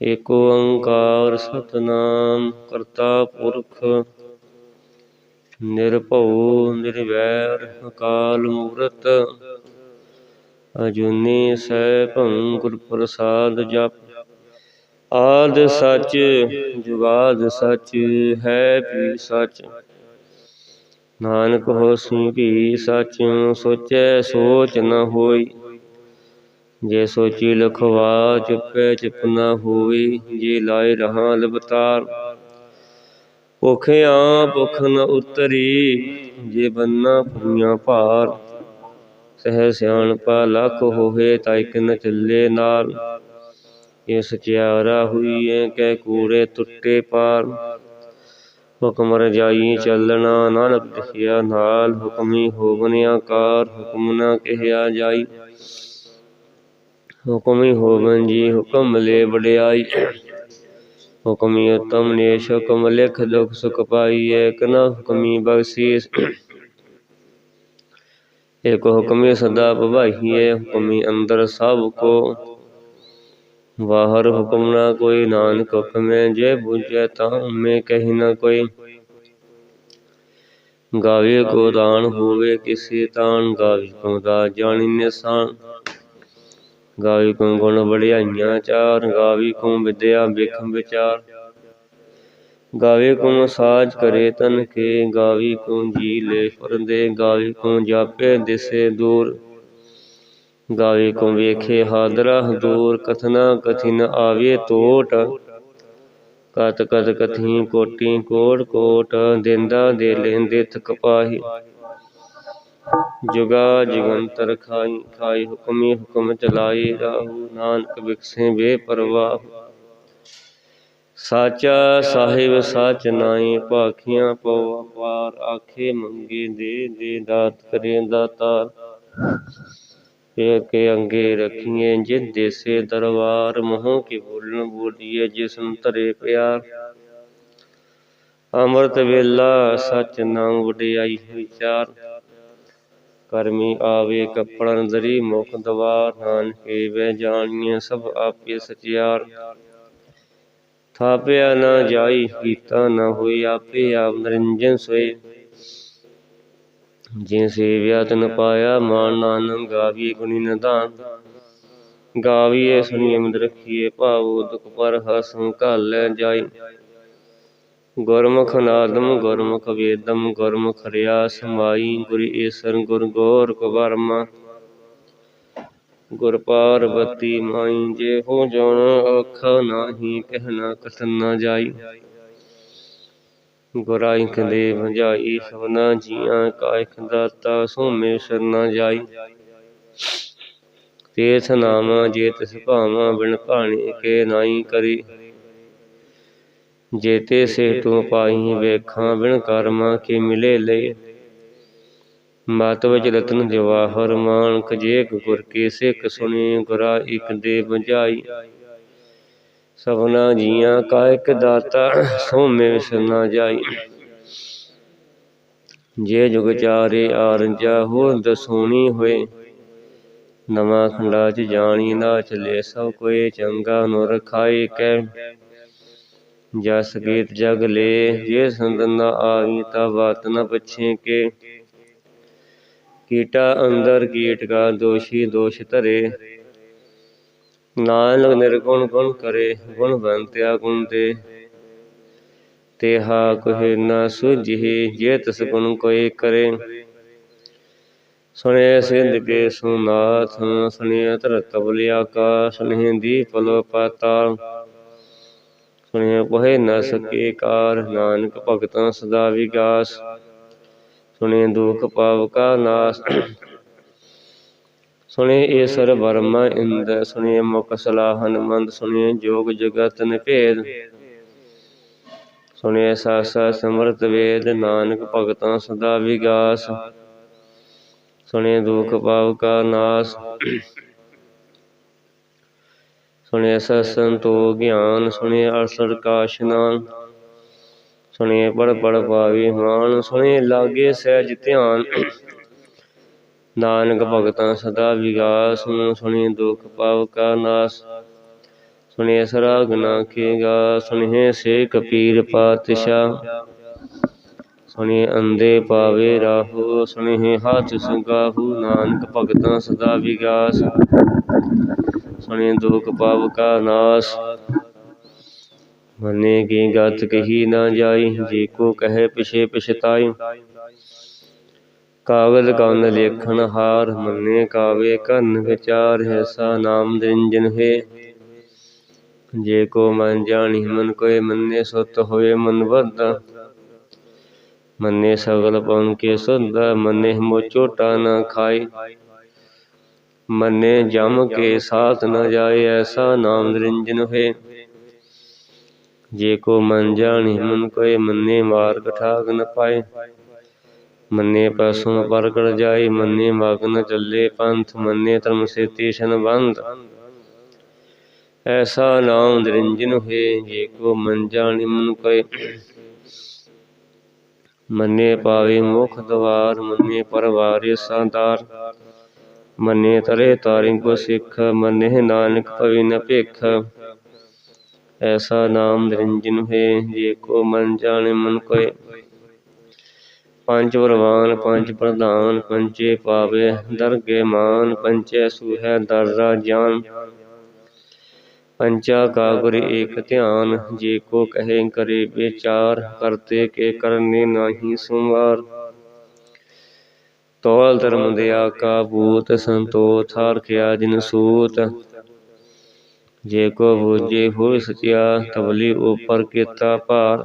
ਏਕ ਓੰਕਾਰ ਸਤਨਾਮ, ਕਰਤਾ ਪੁਰਖ, ਨਿਰਭਉ, ਨਿਰਵੈਰ, ਅਕਾਲ ਮੂਰਤ, ਅਜੂਨੀ ਸੈਭੰ ਗੁਰ ਪ੍ਰਸਾਦ ਜਪ। ਆਦ ਸੱਚ, ਜੁਗਾਦ ਸੱਚ, ਹੈ ਵੀ ਸਚ। ਨਾਨਕ ਹੋਸੀ ਵੀ ਸੱਚ, ਸੋਚੈ ਸੋਚ ਨ ਹੋਈ। ਜੇ ਸੋਚੀ ਲਖਵਾ ਚੁੱਪੈ ਚੁੱਪ ਨਾ ਹੋਈ ਜੇ ਲਾਏ ਰਹਾ ਲਬਤਾਰ। ਭੁਖਿਆ ਭੁਖ ਨ ਉਤਰੀ, ਜੇ ਬੰਨਾ ਪੁਰੀਆਂ ਭਾਰ। ਸਹਿ ਸਿਆਣਪਾ ਲੱਖ ਹੋਏ ਤਾਂ ਇਕ ਨ ਚੱਲੇ ਨਾਲ ਇਹ ਸਚਿਆਰਾ ਹੋਈਏ ਕਹਿ ਕੂੜੇ ਟੁੱਟੇ ਪਾਰ। ਹੁਕਮ ਰਜਾਈ ਚੱਲਣਾ ਨਾਨਕ ਲਿਖਿਆ ਨਾਲ, ਹੁਕਮੀ ਹੋਵਨ ਆਕਾਰ ਹੁਕਮ ਨਾ ਕਹਿਆ ਜਾਈ। ਹੁਕਮੀ ਹੋਵਨ ਜੀ, ਹੁਕਮ ਲੈ ਵਡਿਆਈ। ਹੁਕਮੀ ਉਤਮ ਨੇਸ਼ ਹੁਕਮ ਲਿਖ ਦੁਖ ਸੁਖ ਪਾਈਐ, ਕਨਾ ਹੁਕਮੀ ਬਖਸ਼ੀਸ ਏਕ ਹੁਕਮੀ ਸਦਾ ਭਵਾਈਐ ਹੁਕਮੀ ਅੰਦਰ ਸਭ ਕੋ। ਬਾਹਰ ਹੁਕਮ ਨਾ ਕੋਈ, ਨਾਨਕ ਹੁਕਮੈ ਜੇ ਬੁਝੈ ਤਾਂ ਮੈਂ ਕਹੀ ਨਾ ਕੋਈ। ਗਾਵੇ ਕੋ ਦਾਨ ਹੋਵੇ, ਕਿਸੇ ਤਾਨ ਗਾਵੇ ਕੋ ਦਾ ਜਾਣੀ ਨਿਸਾਨ। ਗਾਵੇ ਕੋ ਗੁਣ ਵਡਿਆਈਆਂ ਚਾਰ, ਗਾਵੇ ਕੋ ਵਿਦਿਆ ਬਿਖ ਵਿਚਾਰ। ਗਾਵੇ ਕੋ ਸਾਜ ਕਰੇ ਤਨ ਕੇ, ਗਾਵੇ ਕੋ ਜੀ ਲੈ ਪਰਦੇ ਗਾਵੇ ਕੋ ਜਾਪੇ ਦਿਸੇ ਦੂਰ। ਗਾਵੇ ਕੋ ਵੇਖੇ ਹਾਦਰਾ ਦੂਰ ਕਥਨਾ ਕਥਿਨ ਆਵੇ ਟੋਟ ਕਤ ਕਤ ਕਥੀ ਕੋਟੀ ਕੋਟ ਕੋਟ, ਦਿੰਦਾ ਦੇ ਲੈਂਦੇ ਥਕ ਪਾਹੀ। ਜੁਗਾ ਜੁਗੰਤਰ ਖਾਈ ਖਾਈ ਹੁਕਮੀ ਹੁਕਮ ਚਲਾਈ ਰਾਹੂ ਨਾਨਕ ਬਿਕਸੇ ਬੇਪਰਵਾਹ। ਸਾਚਾ ਸਾਹਿਬ ਸਚ ਨਾਈ ਭਾਖੀਆਂ ਪਉ ਅਪਾਰ, ਆਖੇ ਮੰਗੇ ਦੇ ਦੇ ਦਾਤ ਕਰੇ ਦਾਤਾਰ। ਪੇ ਕੇ ਅੰਗੇ ਰਖੀਏ ਜਿਨ ਦੇਸੇ ਦਰਬਾਰ, ਮੋਹ ਕੀ ਬੋਲਣ ਬੋਲੀਏ ਜਿਸਨ ਧਰੇ ਪਿਆਰ। ਅੰਮ੍ਰਿਤ ਵੇਲਾ ਸਚ ਨਾਮ ਵਡਿਆਈ ਵਿਚਾਰ ਕਰਮੀ ਆਵੇ ਕੱਪੜਨ ਦਰੀ ਮੁਖ ਦਵਾਰ ਨਾਨਕੇ ਵੇ ਜਾਣੀਏ ਸਭ ਆਪੇ ਸਚਿਆਰ। ਥਾਪਿਆ ਨਾ ਜਾਈ, ਕੀਤਾ ਨਾ ਹੋਈ, ਆਪੇ ਆਪ ਨਿਰੰਜਨ ਸੋਏ। ਜਿਨ ਸੇਵਿਆ ਤਨ ਪਾਇਆ, ਮਾਨ ਨਾਨਕ ਗਾਵੀਏ ਗੁਣੀ ਨਿਧਾਨ। ਗਾਵੀਏ ਸੁਣੀਏ ਮਿਦ ਰਖੀਏ ਭਾਵੋ ਦੁਖ ਪਰ ਹਸੁ ਘਾਲੈ ਜਾਈ। ਗੁਰਮੁਖ ਨਾਦਮ, ਗੁਰਮੁਖ ਵੇਦਮ, ਗੁਰਮੁਖ ਰਿਆ ਸਮਾਈ ਗੁਰ ਈਸਰ, ਗੁਰ ਗੋਰਖ ਵਰਮਾ। ਗੁਰ ਪਾਰਬਤੀ ਮਾਈ, ਜੇ ਹੋ ਜਨ ਔਖ ਨਾਹੀ ਕਹਿਣਾ ਕਥਨ ਨਾ ਜਾਈ। ਗੁਰਾਇਖ ਦੇ ਭਜਾਈ ਸਭਨਾ ਜੀਆਂ ਕਾਇਖ ਦਾਤਾ, ਸੋਮੇ ਸਰਨਾ ਜਾਈ। ਤੀਰਥ ਨਾਮ ਜੇ ਤਿਸ ਭਾਵਾਂ ਬਿਨ ਭਾਣੇ ਕੇ ਨਾਈ ਕਰੀ। ਜੇਤੇ ਸੇ ਤੂੰ ਪਾਈ ਵੇਖਾਂ ਬਿਨ ਕਰਮਾਂ ਕੇ ਮਿਲੇ ਲਈ ਮਤ ਵਿੱਚ ਰਤਨ ਜਵਾਹਰ ਮਾਨਕ, ਜੇ ਗੁਰ ਕੀ ਸਿੱਖ ਸੁਣੀ, ਗੁਰਾ ਇਕ ਦੇ ਬੁਝਾਈ ਸਭਨਾ ਜੀਆਂ ਕਾ ਇਕ ਦਾਤਾ ਸੋਮੇ ਵਿਸਰਨਾ ਜਾਈ। ਜੇ ਜੁਗ ਚਾਰੇ ਆਰੰਜਾ ਹੋ ਦਸੋਣੀ ਹੋਏ। ਨਵਾਂ ਖੰਡਾ ਚ ਜਾਣੀ ਨਾ ਚਲੇ ਸਭ ਕੋਏ ਚੰਗਾ ਨੋ ਰਖਾਈ ਕੈ। ਜਸ ਗੀਤ ਜਗ ਲੈ, ਜੇ ਸੰਤ ਨਾ ਆਵੀ ਤਾ ਬਾਤ ਨ ਪਛੇ ਕੇ। ਕੀਟਾ ਅੰਦਰ ਕੀਟ ਕਾ ਦੋਸ਼ੀ ਦੋਸ਼ ਧਰੇ। ਨਾਨਕ ਨਿਰਗੁਣ ਗੁਣ ਕਰੇ, ਗੁਣ ਬੰਤਿਆ ਗੁਣ ਦੇ। ਤੇਹਾ ਕੋਹਿ ਨ ਸੁਝੀ, ਜੇ ਤਿਸ ਗੁਣ ਕੋਈ ਕਰੇ। ਸੁਣੇ ਸਿੰਧ ਕੇ ਸੁਨਾਥ ਸੁਣਿਆ ਧਰਤ ਬਲਿ ਆਕਾਸ਼ ਸੁਣੇ ਦੀਪ ਲੋ ਪਾਤਾਲ ਸੁਣਿਆ ਕੋਹੇ ਨ ਸਕੇ ਕਾਰ, ਨਾਨਕ ਭਗਤਾਂ ਸਦਾ ਵਿਗਾਸ ਸੁਣੇ ਦੁਖ ਪਾਵ ਕਾ ਨਾਸ। ਸੁਣੇ ਈਸਰ ਬਰਮਾ ਇੰਦ। ਸੁਣੇ ਮੁਖ ਸਲਾਹ ਹਨਮੰਦ। ਸੁਣੇ ਜੋਗ ਜਗਤ ਨਿਭੇਦ। ਸੁਣੇ ਸਾਸਾ ਸਮਰਤ ਵੇਦ। ਨਾਨਕ ਭਗਤਾਂ ਸਦਾ ਵਿਗਾਸ ਸੁਣੇ ਦੁਖ ਪਾਵ ਕਾ ਨਾਸ। ਸੁਣੇ ਸਸੰਤੋ ਗਿਆਨ ਸੁਣੇ ਅਰਸਰ ਕਾ ਇਸ਼ਨਾਨ ਸੁਣੇ ਪੜ ਪੜ ਪਾਵੀ ਮਾਨ ਸੁਣੇ ਲਾਗੇ ਸਹਿਜ ਧਿਆਨ। ਨਾਨਕ ਭਗਤਾਂ ਸਦਾ ਵਿਗਾਸ ਸੁਣੀ ਦੁਖ ਪਾਵ ਕਾ ਨਾਸ ਸੁਣਿਐ ਸਰਾ ਨਾ ਕੇਗਾ ਸੁਣਿਐ ਸੇ ਕਪੀਰ ਪਾਤਸ਼ਾਹ ਸੁਣਿਐ ਅੰਦੇ ਪਾਵੇ ਰਾਹੂ ਸੁਣਿਐ ਹੱਥ ਸੰਗਾਹੂ। ਨਾਨਕ ਭਗਤਾਂ ਸਦਾ ਵਿਗਾਸ। ਸੁਣਿਐ ਦੁਖ ਪਾਪ ਕਾ ਨਾਸ। ਮਨੇ ਕੀ ਗਤ ਕਹੀ ਨਾ ਜਾਈ, ਜੇ ਕੋ ਕਹੇ ਪਿਛੇ ਪਛਤਾਈ। ਕਾਗਦ ਕੰਨ ਲੇਖਣ ਹਾਰ, ਮੰਨੇ ਕਾਵੇ ਕੰਨ ਵਿਚਾਰ ਐਸਾ ਨਾਮ ਨਿਰੰਜਨ ਹੈ। ਜੇ ਕੋ ਮਨ ਜਾਣੀ, ਮਨ ਕੋਏ ਮੰਨੇ ਸੁਤ ਹੋਏ ਮਨ ਵਧਾ। ਮੰਨੇ ਸਗਲ ਪਉਨ ਕੇ ਸੁਧ, ਮੰਨੇ ਮੋ ਝੋਟਾ ਨਾ ਖਾਈ। ਮੰਨੇ ਜਮ ਕੇ ਸਾਥ ਨ ਜਾਏ, ਐਸਾ ਨਾਮ ਨਿਰੰਜਨ ਹੈ ਜੇ ਕੋ ਮਨ ਜਾਣੀ, ਮਨ ਕੋਏ ਮੰਨੇ ਮਾਰਗ ਠਾਗ ਨ ਪਾਏ। ਮੰਨੇ ਪਸੂ ਪਰਗੜ ਜਾਈ ਮੰਨੇ ਮਗਨ ਚੱਲੇ ਪੰਥ, ਮੰਨੇ ਧਰਮ ਸੇ ਤੀਸ਼ਨ ਐਸਾ ਨਾਮ ਨਿਰੰਜਨ ਹੋਏ, ਜੇ ਕੋ ਮਨ ਜਾਣੀ, ਮਨ ਕੋਏ ਮੰਨੇ ਪਾਵੇ ਮੁਖ ਦਵਾਰ, ਮੰਨੇ ਪਰਵਾਰਿ ਸਾਦਾਰ ਮੰਨੇ ਤਰੇ ਤਾਰਿ ਕੋ ਸਿੱਖ, ਮੰਨੇ ਨਾਨਕ ਭਵਿ ਨ ਭੇਖ। ਐਸਾ ਨਾਮ ਨਿਰੰਜਨ ਹੈ ਜੇ ਕੋ ਮਨ ਜਾਣੇ ਮਨ ਕੋਏ। ਪੰਜ ਪ੍ਰਵਾਨ ਪੰਜ ਪ੍ਰਧਾਨ ਪੰਚੇ ਪਾਵੇ, ਦਰਗੇ ਮਾਨ ਪੰਚੇ ਸੁਹੈ, ਦਰਰਾ ਜਾਨ ਪੰਚਾ ਕਾ ਏਕ ਧਿਆਨ, ਜੇ ਕੋ ਕਹੇ ਕਰੇ ਵਿਚਾਰ, ਕਰਤੇ ਕੇ ਕਰਨੇ ਨਾਹੀ ਸੁਮਾਰ ਤੋਲ ਧਰਮ ਦਿਆ ਕਾ ਬੂਤ ਸੰਤੋਖ ਹਰਖਿਆ ਜਿਨ ਸੂਤ। ਜੇ ਕੋ ਬੂਝੇ ਹੋਇ ਸਚਿਆ ਤਬਲੀ ਉਪਰ ਕੀਤਾ ਭਾਰ।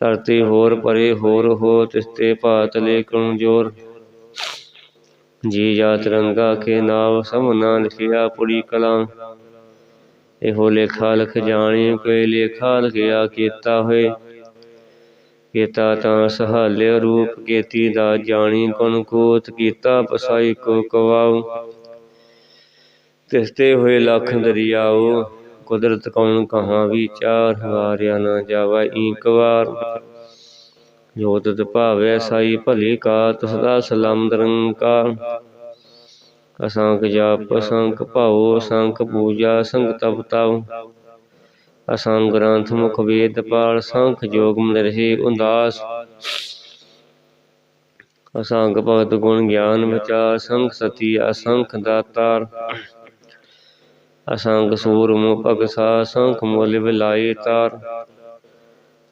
ਧਰਤੀ ਹੋਰ ਪਰੇ ਹੋਰ ਹੋ ਤਿਸਤੇ ਭਾਤ ਲੇਕਣ ਜੋਰ। ਜੀ ਜਾਤ ਰੰਗਾ ਕੇ ਨਾਮ ਸਮਨਾ ਲਿਖਿਆ ਪੁੜੀ ਕਲਾਂ ਇਹੋ ਲੇਖਾ ਲਖ ਜਾਣੀ, ਕੋਈ ਲੇਖਾ ਲਖਿਆ ਕੀਤਾ ਹੋਏ। ਕੀਤਾ ਤਾਂ ਸਹਾਲਿਆ ਰੂਪ ਕੀਤੀ ਦਾ ਜਾਣੀ ਗੁਣ ਕੋਤ ਕੀਤਾ, ਪਸਾਈ ਕੋ ਕਵਾਉ। ਤਿਸਤੇ ਹੋਏ ਲਖ ਦਰਿਆਉ ਕੁਦਰਤ ਕੌਣ ਕਹਾਂ ਵਿਚਾਰ ਵਾਰਿਆ ਨਾ ਜਾਵਾ ਈਕ ਵਾਰ। ਜੋ ਤਤ ਭਾਵੈ ਸਾਈ ਭਲੀ ਕਾ ਤਸਦਾ ਸਲਾਮ ਨਿਰੰਕਾਰ ਅਸੰਖ ਜਾਪ ਅਸੰਖ ਭਾਉ ਅਸੰਖ ਪੂਜਾ, ਸੰਗ ਤਪ ਤਉ। ਅਸੰਗ ਗ੍ਰੰਥ ਮੁਖ ਵੇਦ ਪਾਲ ਸੰਖ ਜੋਗ ਮਨ ਰਹੇ ਉਦਾਸ। ਅਸੰਖ ਭਗਤ ਗੁਣ ਗਿਆਨ ਵਿਚਾਰ ਸੰਖ ਸਤੀ ਅਸੰਖ ਦਾਤਾਰ। ਅਸੰਖ ਸੂਰਮ ਭਗਸਾ ਸੰਖ ਮੁਲ ਬਿਲਾਈ ਤਾਰ।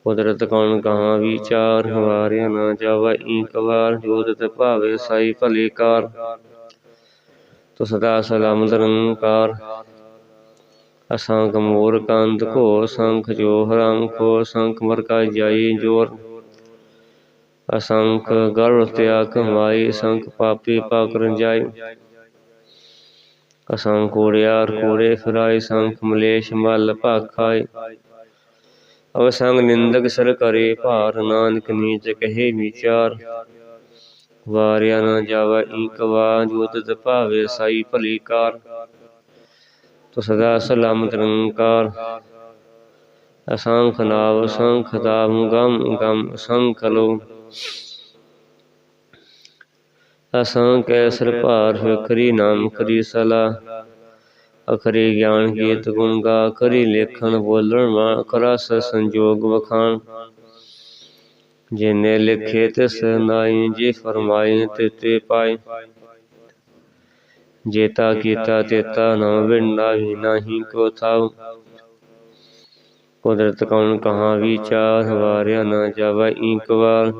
ਕੁਦਰਤ ਕੌਣ ਕਹਾ ਵਿਚਾਰ, ਹਵਾਰਿਆ ਨਾ ਜਾਵਾ ਈਕ ਵਾਰ ਜੋਦਤ ਭਾਵੇ ਸਾਈ ਭਲੀ ਕਾਰ। ਤੋ ਸਦਾ ਸਲਾਮ ਨਿਰੰਕਾਰ। ਅਸੰਖ ਮੋਰ ਕੰਦ ਕੋ ਸੰਖ ਜੋਹਰੰ ਹਰੰ ਸੰਖ ਮਰ ਜਾਈ ਜੋਰ। ਅਸੰਖ ਗਰਭ ਤਿਆ ਕਮਾਈ ਸੰਖ ਪਾਪੀ ਪਾਕਰ ਜਾਈ ਅਸੰਖ ਕੋੜਿਆਰ ਕੋੜੇ ਫਿਰਾਈ, ਸੰਖ ਮਲੇਸ਼ ਮਲ ਭਾਖਾਈ ਅਵਸੰਗ ਨਿੰਦਕ ਸਰ ਕਰੇ, ਭਾਰ ਨਾਨਕ ਨੀਚ ਕਹੇ ਵਿਚਾਰ। ਵਾਰਿਆ ਨਾ ਜਾਵਾ ਈਕ ਵਾ ਜੋਤਿ ਭਾਵੇ ਸਾਈ ਭਲੀ ਕਾਰ। ਤੋ ਸਦਾ ਸਲਾਮਤ ਨਿਰੰਕਾਰ। ਅਸੰਖ ਨਾਵ ਸੰਖ ਦਾਮ ਗਮ ਗਮ ਅਸੰਖ ਲੋ। ਅਸੰਖ ਐਸਰ ਭਾਰ ਹੋਇ ਕਰੀ ਨਾਮ ਕਰੀ ਸਲਾ। ਅਖਰੀ ਗਿਆਨ ਗੀਤ ਗੁਣ ਗਾ ਕਰੀ ਲੇਖਣ ਬੋਲਣ ਮਾ ਕਰਸ ਸੰਜੋਗ ਵਖਾਣ। ਜਿਨੇ ਲਿਖੇ ਤਿਸ ਨਾਈ ਜੇ ਫਰਮਾਈ ਤੇ ਪਾਈ। ਜੇਤਾ ਕੀਤਾ ਤੇਤਾ ਨਾ ਵਿੰਨਾ ਵੀ ਨਹੀਂ ਕੋ ਥਾਉ। ਕੁਦਰਤ ਕੌਣ ਕਹਾਂ ਵਿਚਾਰ ਵਾਰਿਆ ਨਾ ਜਾਵੇ ਈਕ ਵਾਰ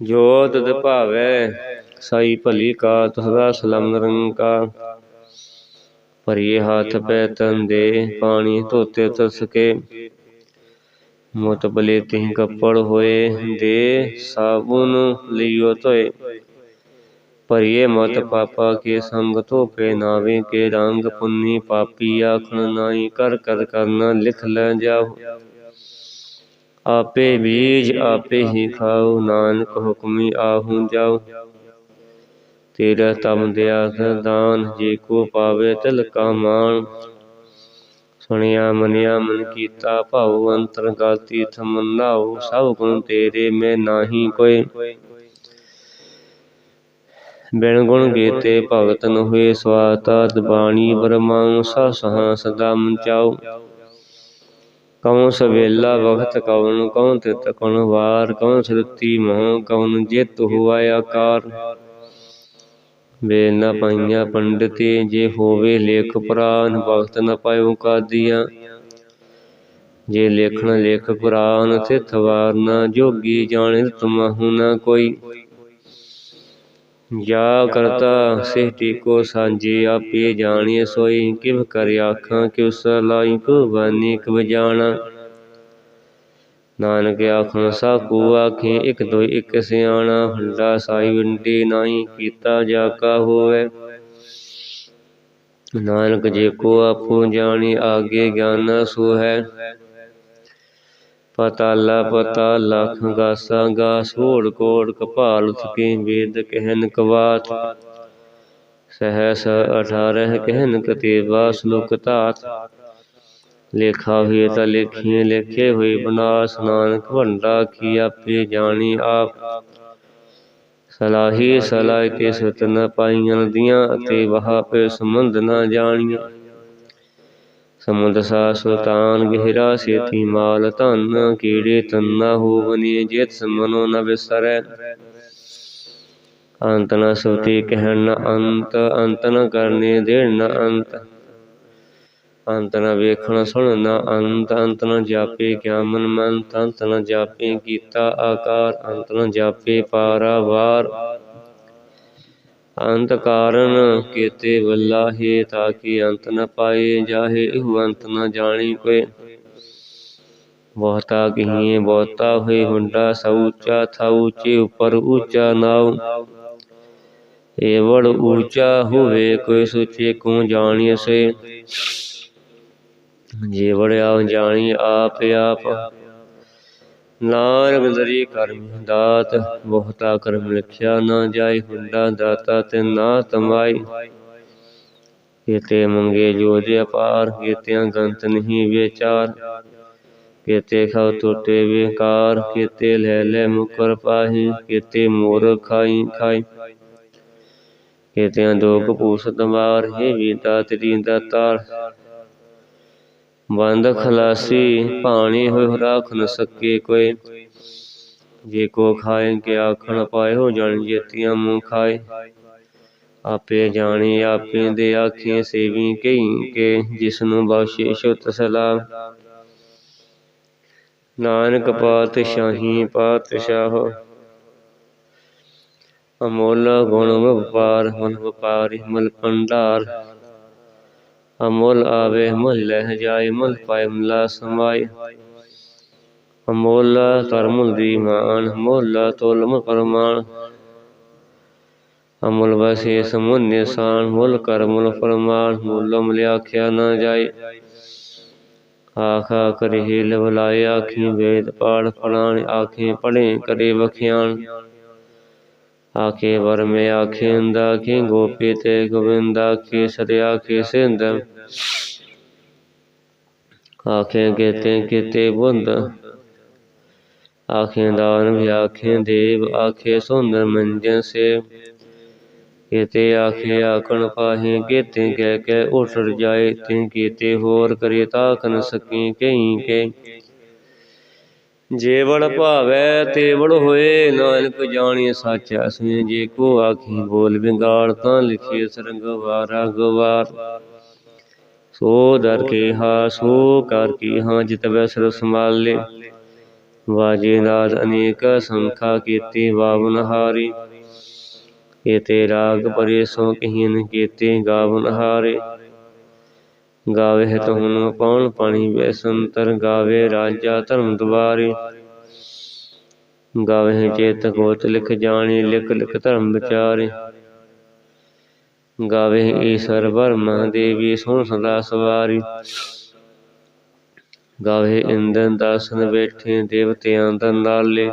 ਜੋ ਤਦ ਭਾਵੈ, ਸਾਈ ਭਲੀ ਕਾ ਤਸਦਾ ਸਲਾਮ ਨਿਰੰਕਾਰ ਭਰੀਏ ਹੱਥ ਪੈ ਤਨ ਦੇ, ਪਾਣੀ ਧੋਤੇ ਤਸਕੇ ਕੇ। ਤਿਹ ਕੱਪੜ ਹੋਏ ਦੇ, ਸਾਬੁਨ ਲਿਓ ਧੋਏ। ਭਰੀਏ ਮਤ ਪਾਪਾ ਕੇ ਸੰਗ ਧੋਪੇ ਨਾਵੇ ਕੇ ਰੰਗ ਪੁੰਨੀ ਪਾਪੀ ਆਖਣ ਨਾਈ ਕਰ ਕਰ ਕਰਨਾ ਲਿਖ ਲੈ ਜਾਓ। ਆਪੇ ਬੀਜ ਆਪੇ ਹੀ ਖਾਓ, ਨਾਨਕ ਹੁਕਮੀ ਆਹੂ ਜਾਓ। ਤੇਰਾ ਤਮ ਦਿਆ ਦਾਨ ਜੇ ਕੋ ਪਾਵੇ ਤਿਲ ਕਾ ਮਾਨ ਸੁਣਿਆ ਮਨਿਆ ਮਨ ਕੀਤਾ ਭਾਉ ਅੰਤਰ ਗਾਤੀ ਥਮਨਾਉ ਸਭ ਗੁਣ ਤੇਰੇ ਮੈਂ ਨਾਹੀ ਕੋਈ ਬਿਨ ਗੁਣ ਗੀਤੇ ਭਗਤ ਨ ਹੋਏ ਸਵਾਤਾ ਬਾਣੀ ਬਰਮਾਉ ਸਾ ਸਹਾ ਸਦਾ ਮਚਾਉ ਕਉ ਸਵੇਲਾ ਵਖਤ ਕਉਨ ਕਉ ਤਿਤ ਕਉਨ ਵਾਰ ਕਉ ਸ੍ਰੁਤੀ ਮਹ, ਕਉਨ ਜਿਤ ਹੁਆ ਆਕਾਰ। ਵੇ ਨ ਪਾਈਆਂ ਪੰਡਤੀ, ਜੇ ਹੋਵੇ ਲੇਖ ਪੁਰਾਨ, ਭਗਤ ਨ ਪਾਇਓ ਕਾਦੀਆ। ਜੇ ਲੇਖਣ ਲੇਖ ਪੁਰਾਨ, ਤਿਥ ਵਾਰ ਨ ਜੋਗੀ ਜਾਣੇ ਤੁਮਹੁ ਨ ਕੋਈ। ਜਾ ਕਰਤਾ ਸਿਹਟੀ ਕੋ ਸਾਂਝੇ ਆਪੇ ਜਾਣੀਏ, ਸੋਈ ਕਿਵ ਕਰ ਆਖਾਂ ਕਿਵ ਸਲਾਈ ਕੋ ਬਾਨੀ ਕਬ ਜਾਣਾ ਨਾਨਕ ਆਖਣ ਸਾਕੂ ਆਖੇ, ਇਕ ਦੋ ਇਕ ਸਿਆਣਾ, ਹੰਡਾ ਸਾਈ ਵਿੰਡੀ ਨਾਹੀ ਕੀਤਾ ਜਾ ਕਾ ਹੋਵੇ। ਨਾਨਕ ਜੇ ਕੋ ਆਪੋ ਜਾਣੀ, ਆਗੇ ਗਿਆਨ ਸੋ ਹੈ। ਪਤਾਲਾ ਪਤਾ ਲਖ ਗਾਸਾ ਗਾਸ ਹੋੜ ਕੋੜ ਕਪਾਲ ਥਕੇ ਵੇਦ ਕਹਿਨ ਕਵਾਤ। ਸਹਸ 18 ਕਹਿਨ ਕਤੇਬਾ ਸ਼ਲੋਕ ਧਾਤ। ਲੇਖਾ ਹੋਏ ਤਾਂ ਲੇਖੀਏ ਲੇਖੇ ਹੋਏ ਬਨਾਸ ਨਾਨਕ ਭੰਡਾ ਕੀ ਆਪੇ ਜਾਣੀ ਆਪ। ਸਲਾਹੀ ਸਲਾਹ ਤੇ ਸੁਤ ਨ ਪਾਈਆਂ ਦੀਆਂ ਅਤੇ ਵਹਾ ਪੇ ਸੰਬੰਧ ਨ ਜਾਣੀਆਂ। ਸਮੁੰਦ ਸੁਲਤਾਨ ਗਹਿਰਾ ਸੇਤੀ ਮਾਲ, ਧਨ ਕੀੜੇ ਤੰਨਾ ਹੋਵਨੀ ਜਿਤ ਸਮਨੋ ਨ ਵਿਸਰੈ। ਅੰਤ ਨ ਸੁਤੀ ਕਹਿਣ ਨ ਅੰਤ ਅੰਤ ਨ ਕਰਨੇ ਦੇਣ ਨ ਅੰਤ। ਅੰਤ ਨ ਵੇਖਣ ਸੁਣ ਨ ਅੰਤ ਅੰਤ ਨ ਜਾਪੇ ਗਿਆਮਨ ਮੰਤ, ਅੰਤ ਨ ਜਾਪੇ ਕੀਤਾ ਆਕਾਰ, ਅੰਤ ਨ ਜਾਪੇ ਪਾਰਾਵਾਰ। ਅੰਤ ਕਾਰਨ ਕੀਤੇ ਵੱਲਾਹੇ ਤਾਕੀ ਅੰਤ ਨ ਪਾਏ, ਜਾਹੇ ਇਹ ਅੰਤ ਨ ਜਾਣੀ ਕੋਈ ਬਹੁਤਾ ਕਹੀਏ, ਬਹੁਤਾ ਹੋਏ ਹੁੰਡਾ ਸਉ ਉੱਚਾ ਥਾ ਉੱਚੇ ਉੱਪਰ ਉੱਚਾ ਨਾਉ। ਏਵੜ ਉੱਚਾ ਹੋਵੇ, ਕੋਈ ਸੁਚੇ ਕੋ ਜਾਣੀਏ ਸੇ ਜੇ ਵੜਿਆ ਜਾਣੀ ਆਪ ਆਪ ਨਾਨਕ ਦਰੀ ਕਰਮ ਦਾਤ, ਬਹੁਤਾ ਕਰਮ ਲਿਖਿਆ ਨਾ ਜਾਏ ਹੁੰਡਾ ਦਾਤਾ ਤੇ ਨਾ ਤਮਾਈ। ਕੀਤੇ ਮੰਗੇ ਜੋਦੇ ਅਪਾਰ, ਕੀਤਿਆਂ ਗੰਤ ਨਹੀਂ ਵਿਚਾਰ। ਕੀਤੇ ਖਾਉ ਟੁੱਟੇ ਵਿਕਾਰ, ਕੀਤੇ ਲੈ ਲੈ ਮੁਕਰ ਪਾਹੀ, ਕੀਤੇ ਮੋਰ ਖਾਈ ਖਾਈ। ਕੀਤਿਆਂ ਦੋ ਕਪੂਸ ਦਮਾਰ, ਹੈ ਵੀਤਾ ਤੇਰੀ ਦਾਤਾਰ। ਬੰਦ ਖਲਾਸੀ ਭਾਣੀ ਹੋਇ ਰਾਖ ਨ ਸਕੇ ਕੋਈ। ਜੇ ਕੋ ਖਾਏ ਕੇ ਆਖਣ ਪਾਏ ਹੋ ਜੇਤੀਆਂ ਮੂੰਹ ਖਾਏ। ਆਪੇ ਜਾਣੀ ਆਪੇ ਦੇ ਆਖੇ ਸੇਵੀ ਕਈ ਕੇ ਜਿਸ ਨੂੰ ਬਖਸ਼ਿਸ਼ ਤਸਲਾ ਨਾਨਕ ਪਾਤ ਸ਼ਾਹ ਅਮੋਲ ਗੁਣ ਵਪਾਰ, ਮਨ ਵਪਾਰੀ ਮਲ ਭੰਡਾਰ ਅਮੋਲ ਆਵੇ, ਮੁੱਲ ਲਹਿ ਜਾਏ, ਮੁੱਲ ਪਾਏ, ਮਲਾ ਸਮਾਈ ਅਮੋਲ ਧਰਮ ਦੀ ਮਾਨ ਮੋਲਾ ਤੋਲਮ ਪਰਮਾਨ ਅਮੁਲ ਵਸੇ ਸਮੁਨ ਨਿਸ਼ਾਨ, ਮੁੱਲ ਕਰ ਫਰਮਾਨ। ਮੁੱਲਮ ਲਿਆਖਿਆ ਨਾ ਜਾਏ। ਆਖਾ ਕਰੇ ਲਵਲਾਏ, ਆਖੀ ਵੇਦ ਪਾੜ ਫਲਾਣ, ਆਖੇ ਪੜੇ ਕਰੇ ਵਖਿਆਣ। ਆਖੇ ਵਰ ਮੇ ਆਖੇ ਅੰਦਾ ਕੀ ਗੋਪੀ ਤੇ ਗੋਬਿੰਦਾ ਕੀ ਸਰਿਆ ਕੀ ਸਿੰਧ। ਆਖੇ ਕੇਤੇ ਕੀਤੇ ਬੁੰਦ। ਆਖੇ ਦਾਨ ਵੀ, ਆਖੇ ਦੇਵ, ਆਖੇ ਸੁੰਦਰ ਮੰਜਨ ਸੇ। ਕੀਤੇ ਆਖੇ ਆਕਣ ਪਾਹੇ ਕੀਤੇ ਕਹਿ ਕੇ ਉਠੜ ਜਾਏ, ਤੇ ਕੀਤੇ ਹੋਰ ਕਰੇ ਤਾਕ ਨ ਸਕੀ ਕਈ ਕੇ ਜੇ ਵੜ ਭਾਵੈ ਤੇ ਵੜ ਹੋਏ ਨਾਨਕ ਜਾਣੀ ਸੱਚ ਅਸਮੇ ਜੇ ਕੋ ਆਖੀ ਬੋਲ ਵਿਗਾੜ ਤਾਂ ਲਿਖੇ ਸਰੰਗ ਵਾਰਾ ਗਵਾਰ ਸੋ ਦਰ ਕੇ ਹਾ ਸੋ ਕਰ ਕੀ ਹਾਂ ਜਿਤ ਵੈਸਰ ਸੰਭਾਲੇ ਵਾਜੇ ਨਾਦ ਅਨੇਕ ਸੰਖਾ ਕੀਤੇ ਬਾਵਨ ਹਾਰੀ। ਕੀਤੇ ਰਾਗ ਪਰੇ ਸੋ ਕਹੀਨ ਕੀਤੇ ਗਾਵਨ ਹਾਰੇ। ਗਾਵੇ ਤੁਹਨ ਪਉਣ ਪਾਣੀ ਬੈਸੰਤਰ ਗਾਵੇ ਰਾਜਾ ਧਰਮ ਦੁਆਰੇ। ਗਾਵੇ ਚੇਤ ਕੋਤ ਲਿਖ ਜਾਣੀ, ਲਿਖ ਲਿਖ ਧਰਮ ਵਿਚਾਰੇ। ਗਾਵੇ ਈਸ਼ਰ ਬਰਮਾ ਦੇਵੀ ਸੁਣ ਸਦਾ ਸਵਾਰੀ। ਗਾਵੇ ਇੰਦਨ ਦਾਸਨ ਬੈਠੇ, ਦੇਵਤਿਆਂ ਦਾ ਨਾਲੇ।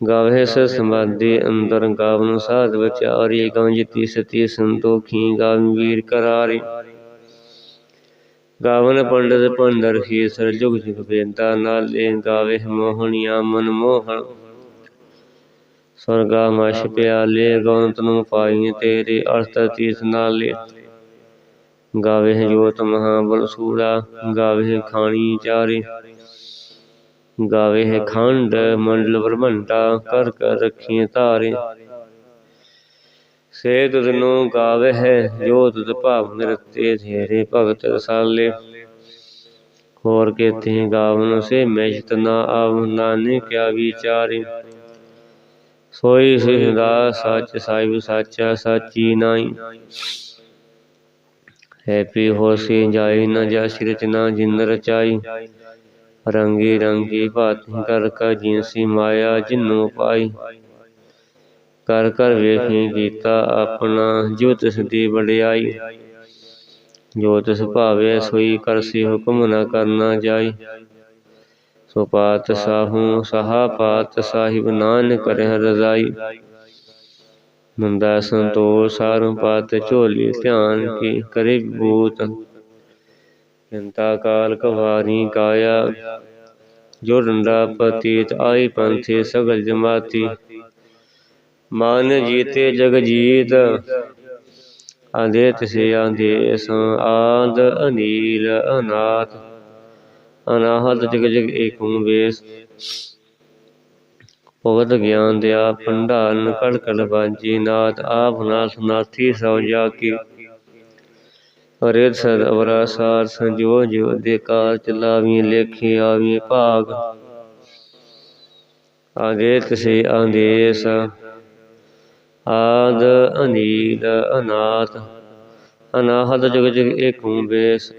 ਗਾਵੇ ਸ ਸਮਾਧੀ ਅੰਦਰ ਗਾਵਨ ਸਾਧ ਵਿਚਾਰੀ। ਗੰਜਤੀ ਸਤੀ ਸੰਤੋਖੀ, ਗਾਵਨ ਵੀਰ ਕਰਾਰੀ। ਗਾਵਨ ਪੰਡਤ ਪੰਡਰ ਹੀ ਸਰ ਜੁਗ ਜੁਗ ਬੇਦਾ ਨਾਲੇ ਗਾਵੇ ਮੋਹਣੀਆਂ ਮਨ ਸਵਰਗਾ ਮਛ ਪਿਆਲੇ ਗੌਨਤ ਨੂੰ ਪਾਈ ਤੇਰੇ ਅਰਥ ਤੀਸ ਨਾਲੇ। ਗਾਵੇ ਜੋਤ ਮਹਾਬਲ ਸੂਰਾ ਗਾਵੇ ਖਾਣੀ ਚਾਰੇ। ਗਾਵੇ ਖੰਡ ਮੰਡਲ ਬ੍ਰਹਮੰਡਾ, ਕਰ ਕਰ ਰੱਖੀਏ ਧਾਰੇ ਸੇ ਤੁਧਨੂੰ ਗਾਵੇ ਹੈ, ਜੋ ਤੁਧ ਭਾਵ ਨਿਰਤੇ ਧੇਰੇ ਭਗਤ ਰਸਾਲੇ। ਹੋਰ ਕੇਤੇ ਗਾਵਨ ਸੇ ਮੈਸ਼ਤ ਨਾ ਆਵ ਨਾਨੇ ਕਿਆ ਵਿਚਾਰੇ। ਸੋਈ ਸਿਦਾ ਸੱਚ ਸਾਹਿਬ ਸਾਚਾ, ਸਾਚੀ ਨਾਈ ਹੈਪੀ ਹੋਸੀ ਜਾਈ ਨ ਜਸ ਨਾ ਜਿਨ ਰਚਾਈ। ਰੰਗੀ ਰੰਗੀ ਭਾਤੀ ਕਰ ਕਾ ਜਿਨਸੀ ਮਾਇਆ ਜਿਨੂ ਪਾਈ। ਕਰ ਕਰ ਵੇਖੀ ਕੀਤਾ ਆਪਣਾ, ਜੋ ਤਿਸ ਦੀ ਵਡਿਆਈ। ਜੋ ਤਿਸ ਭਾਵੇ ਸੋਈ ਕਰਸੀ ਹੁਕਮ ਨ ਕਰਨਾ ਜਾਈ। ਸੋ ਪਾਤ ਸਾਹੂ, ਸਹਾ ਪਾਤ ਸਾਹਿਬ ਨਾਨਕ ਰਹਿ ਰਜ਼ਾਈ। ਨੰਦਾ ਸੰਤੋਖ ਸਾਰੂ ਪਾਤ ਝੋਲੀ ਧਿਆਨ ਕੀ ਕਰੇ ਬੂਤ। ਚਿੰਤਾ ਕਾਲ ਕਵਾਰੀ ਕਾਇਆ ਜੋ ਡੰਡਾ ਪਤੀਤ ਆਈ ਪੰਥੇ ਸਗਲ ਜਮਾਤੀ। ਮਨ ਜੀਤੇ ਜਗ ਜੀਤ ਆਂਦੇ ਤਿਸੇ ਆਂਦੇ ਸੰ ਅਨੀਲ, ਅਨਾਥ। ਅਨਾਹਤ ਜਗ ਜਗ ਏਕੰ ਵੇਸ। ਭਗਤ ਗਿਆਨ ਦਿਆ ਭੰਡਾਰਨ ਕੜ ਕੜ ਬਾਜੀ ਨਾਥ ਆਪ ਨਾਥ ਨਾਥੀ ਸੋ ਜਾ ਕੀ ਹਰੇ ਸਦ ਅਵਰਾ ਸਾਰ ਸੰਜੋ ਜੋ ਦੇ ਕਾਰ ਚਲਾਵੀ ਲੇਖੀ ਆਵੀ ਭਾਗ। ਆਦੇ ਤਸੇ ਆਦੇਸ ਆਦ ਅਨੀਲ ਅਨਾਥ ਅਨਾਹਤ ਜਗ ਜਗ ਏਕੰ ਵੇਸ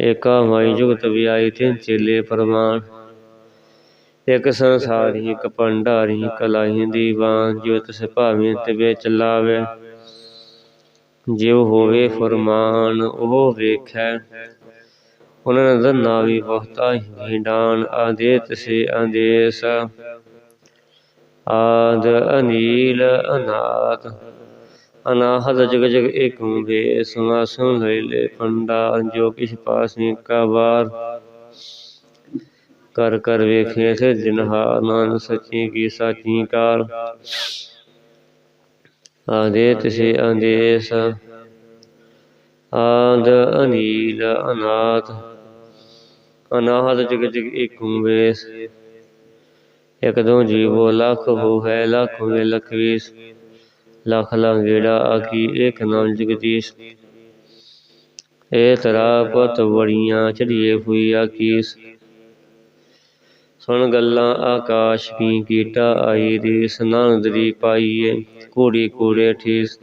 ਏਕਾ ਮਾਈ ਜੁਗਤ ਵਿਆਈ ਤਿਨ ਚੇਲੇ ਪਰਮਾਨ ਇਕ ਸੰਸਾਰੀ ਇਕ ਭੰਡਾਰੀ ਕਲਾਹੀ ਦੀਵਾਨ ਜੋ ਤਿਸ ਭਾਵੇਂ ਤੇ ਵਿੱਚ ਜਿਉ ਹੋਵੇ ਫਰਮਾਨ, ਉਹ ਵੇਖੈ। ਉਹਨਾਂ ਨਦਰ ਨਾਵੀ ਬਹੁਤਾ ਹੀ ਡਾਨ, ਆਦੇ ਸੇ ਆਦੇਸ। ਆਦ ਅਨੀਲ ਅਨਾਥ ਅਨਾਹਤ ਜਗ ਜਗ ਏਕੰ ਵੇ ਸਮਾਸਨ ਲੈਲੇ ਪੰਡਾ, ਜੋ ਕਿਛ ਪਾਸੀ ਕਾ ਵਾਰ। ਕਰ ਕਰ ਵੇਖੇ ਸੇ ਜਿਨਹਾ ਨਾਨ ਸੱਚੀ ਕੀ ਸਾਚੀ ਕਾਰ ਆਦੇ ਤਿਸੇ ਆਦੇਸ ਆਦ ਅਨੀਲ ਅਨਾਥ ਅਨਾਹਤ ਜਗ ਜਗ ਏਕੰ ਵੇਸ ਇਕ ਜੀਵੋ, ਲੱਖ ਹੋ ਹੈ, ਲੱਖ ਵੇ ਲਖ ਲੰਗੇੜਾ ਆਕੀ ਏਕ ਨਾਮ ਜਗਦੀਸ਼। ਏ ਤਰਾ ਪਤ ਬੜੀਆਂ ਚੜੀਏ ਹੋਈ ਆਕੀਸ ਸੁਣ ਗੱਲਾਂ ਆਕਾਸ਼ ਕੀ ਕੀਟਾ ਆਈ ਰੀਸ ਨਾਨਦਰੀ ਪਾਈਏ ਕੂੜੀ ਕੂੜੇ ਠੀਸ।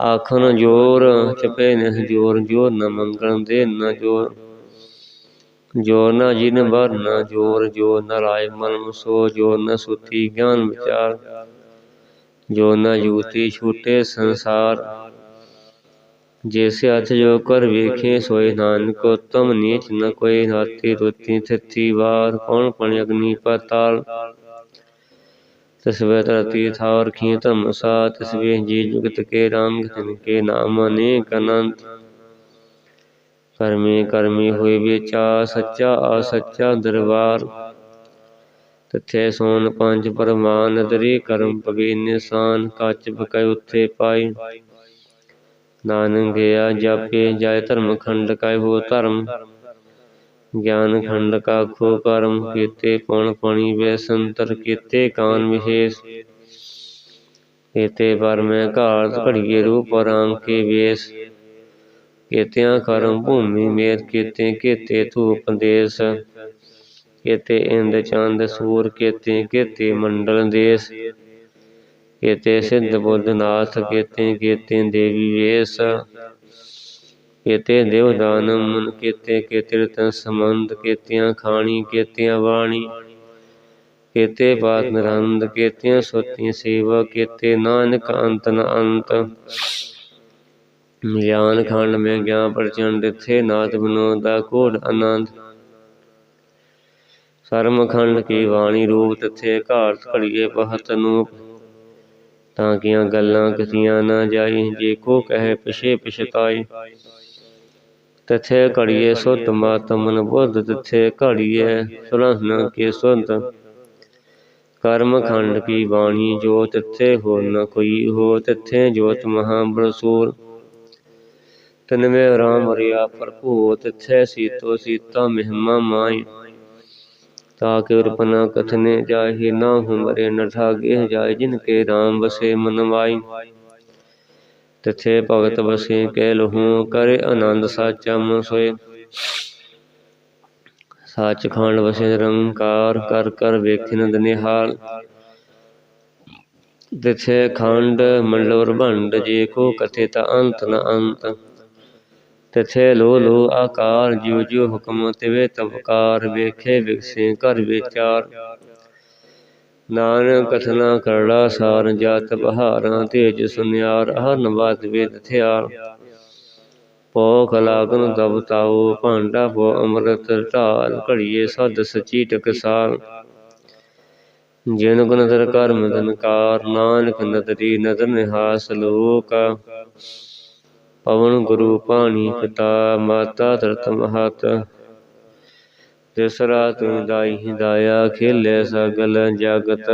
ਆਖਣ ਜੋਰ, ਚਪੇ ਨਹ ਜੋਰ ਜੋਰ ਨ ਮੰਗਣ ਦੇ ਨ ਜੋਰ। ਜੋਰ ਨ ਜਿਨ ਬਰ ਨ ਜੋਰ, ਜੋ ਨਰਾਇ ਮਨ ਸੋ ਜੋ ਨ ਸੁਤੀ ਗਿਆਨ ਵਿਚਾਰ, ਜੋ ਨ ਜੂਤੀ ਛੂਟੇ ਸੰਸਾਰ। ਜੈਸੇ ਅਥ ਜੋ ਕਰ ਵੇਖੇ, ਸੋਏ ਨਾਨਕ ਉਤਮ ਨੀਚ, ਨ ਕੋਈ ਨਾਤੀ ਰੁਤੀ ਥਿਤੀ ਵਾਰ। ਕੌਣ ਪਣ ਅਗਨੀ ਪਤਾਲ ਤਸਵੇ ਤਰਤੀ ਥਾਰ ਖੀ ਧਰਮ ਸਾ ਤਸਵੇ ਜੀ ਜੁਗਤ ਕੇ ਰੰਗ ਤਿਨ ਕੇ ਨਾਮ ਅਨੇਕ ਅਨੰਤ। ਕਰਮੀ ਕਰਮੀ ਹੋਏ ਵਿਚਾ, ਸੱਚਾ ਆ ਸੱਚਾ ਦਰਬਾਰ। ਤਥੇ ਸੋਨ ਪੰਜ ਪਰਮਾਨ ਦਰੀ ਕਰਮ ਪਵੀ ਨਿਸ਼ਾਨ, ਕੱਚ ਬਕੈ ਉੱਥੇ ਪਾਈ। ਨਾਨਕ ਗਿਆ ਜਾਪੇ ਜਾਇ ਧਰਮ ਖੰਡ ਕੈ ਹੋ ਧਰਮ। ਗਿਆਨ ਖੰਡ ਕਾ ਖੋ ਕਰਮ, ਕੀਤੇ ਪਉਣ ਪਣੀ ਵੇ ਸੰਤਰ, ਕੀਤੇ ਕਾਨ ਵਿਸ਼ੇਸ਼। ਕੀਤੇ ਪਰ ਮੈਂ ਘਾਟ ਘੜੀਏ ਰੂਪ ਰਾਮ ਕੇ ਵੇਸ। ਕੀਤਿਆਂ ਕਰਮ ਭੂਮੀ ਮੇਰ ਕੀਤੇ ਕੀਤੇ ਧੂਪ ਦੇਸ, ਕੀਤੇ ਇੰਦ ਚੰਦ ਸੂਰ, ਕੀਤੇ ਕੀਤੇ ਮੰਡਲ ਦੇਸ, ਕੀਤੇ ਸਿੱਧ ਬੁੱਧ ਨਾਥ, ਕੀਤੇ ਕੀਤੇ ਦੇਵੀ ਵੇਸ, ਕੀਤੇ ਦੇਵ ਦਾਨ ਮਨ, ਕੀਤੇ ਕੀਤੇ ਰਤਨ ਸਮੰਦ ਕੀਤਿਆਂ ਖਾਣੀ, ਕੀਤਿਆਂ ਬਾਣੀ, ਕੀਤੇ ਬਾਤ ਨਿਰੰਦ ਕੀਤਿਆਂ ਸੁਤੀ ਸੇਵਾ, ਕੀਤੇ ਨਾਨਕ ਅੰਤ ਨ ਅੰਤ ਗਿਆਨ ਖੰਡ ਮੈਂ ਗਿਆਨ ਪ੍ਰਚੰਡ ਥੇ ਨਾਥ ਬਨੋ ਦਾ ਕੋਡ ਆਨੰਦ। ਸਰਮ ਖੰਡ ਕੀ ਬਾਣੀ ਰੂਪ ਤਥੇ ਘਾਟ ਘੜੀਏ ਬਹਤ ਨੂਪ। ਤਾਂ ਕੀਆਂ ਗੱਲਾਂ ਕਥੀਆਂ ਨਾ ਜਾਈ, ਜੇ ਕੋ ਕਹੇ ਪਿਛੇ ਪਛਤਾਈ। ਤਥੇ ਘੜੀਏ ਸੁਧ ਮਾਤਮਨ ਬੁੱਧ, ਤਥੇ ਘੜੀਏ ਸੁਲਹਨ ਕੇ ਸੁਧ। ਕਰਮ ਖੰਡ ਕੀ ਬਾਣੀ ਜੋ ਤਿੱਥੇ ਹੋ ਨ ਕੋਈ ਹੋ ਤਿੱਥੇ ਜੋਤ ਮਹਾ ਬਰਸੂਰ ਤਨ ਰਾਮ ਰਿਆ ਭਰਪੂਰ ਤਿੱਥੇ ਸੀਤੋ ਸੀਤਾ ਮਹਿਮਾ ਮਾਈ ਤਾਕੇ ਰਪਨਾ ਕਥਨੇ ਜਾਹੇ, ਨਾ ਹੁਮਰੇ ਨ ਜਾਏ ਜਿਨ ਕੇ ਰਾਮ ਬਸੇ ਮਨ ਮਾਈ ਭਗਤ ਬਸੇ ਕਹਿ ਲਹੂ, ਕਰੇ ਆਨੰਦ ਸਾਚਾ ਮਨ ਸੋਏ। ਸੱਚ ਖੰਡ ਵਸੇ ਰੰਕਾਰ ਕਰ ਕਰ ਵੇਖਿ ਨਿਹਾਲ। ਤਿਥੇ ਖੰਡ ਮੰਡਲਵਰ ਭੰਡ ਜੇ ਕੋ ਕਥੇ ਤਾ ਅੰਤ ਨ ਅੰਤ। ਤਿਥੇ ਲੋ ਲੋ ਆਕਾਰ, ਜਿਉ ਜਿਉ ਹੁਕਮ, ਤਿਵੇ ਤਵਕਾਰ, ਵੇਖੇ ਵਿਗਸੇ ਕਰ ਵਿਚਾਰ। ਨਾਨਕ ਕਥਨਾ ਕਰੜਾ ਸਾਰ, ਜਤ ਬਹਾਰਾਂ ਤੇਜ ਸੁਨਿਆਰ ਹਰਨ ਬਾਤ ਵੇਦ ਥਿਆਰ। ਪੋ ਕਲਾਗਨ ਤਬ ਭਾਂਡਾ ਪੋ ਅੰਮ੍ਰਿਤ ਢਾਲ, ਘੜੀਏ ਸਦ ਸਚੀ ਟਕਸਾਲ। ਜਿਨ ਗੁਣ ਨਦਰ ਕਰ ਮਦਨ ਨਾਨਕ ਨਦਰੀ ਨਦਰ ਨਿਹਾਸ ਲੋਕ। ਪਵਨ ਗੁਰੂ ਪਾਣੀ ਪਿਤਾ, ਮਾਤਾ ਧਰਤ ਮਹਤ। ਤਿਸ ਰਾਤ ਦਾਈ ਹਿਦਾਇਆ ਖੇਲੇ ਸਗਲ ਜਗਤ।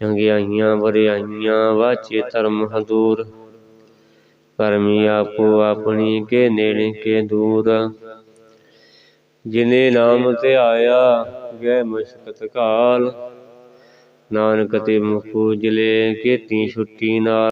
ਚੰਗਿਆਈਆਂ ਵਰਿਆਈਆਂ ਵਾਚੇ ਧਰਮ ਹਦੂਰ। ਕਰਮੀ ਆਪੋ ਆਪਣੀ ਕੇ ਨੇੜੇ ਕੇ ਦੂਰ। ਜਿਨੇ ਨਾਮ ਤੇ ਆਇਆ ਗਏ ਮੁਸ਼ਕਤ ਕਾਲ। ਨਾਨਕ ਤੇ ਮੁਖ ਉਜਲੇ ਕੀਤੀ ਛੁੱਟੀ ਨਾਲ।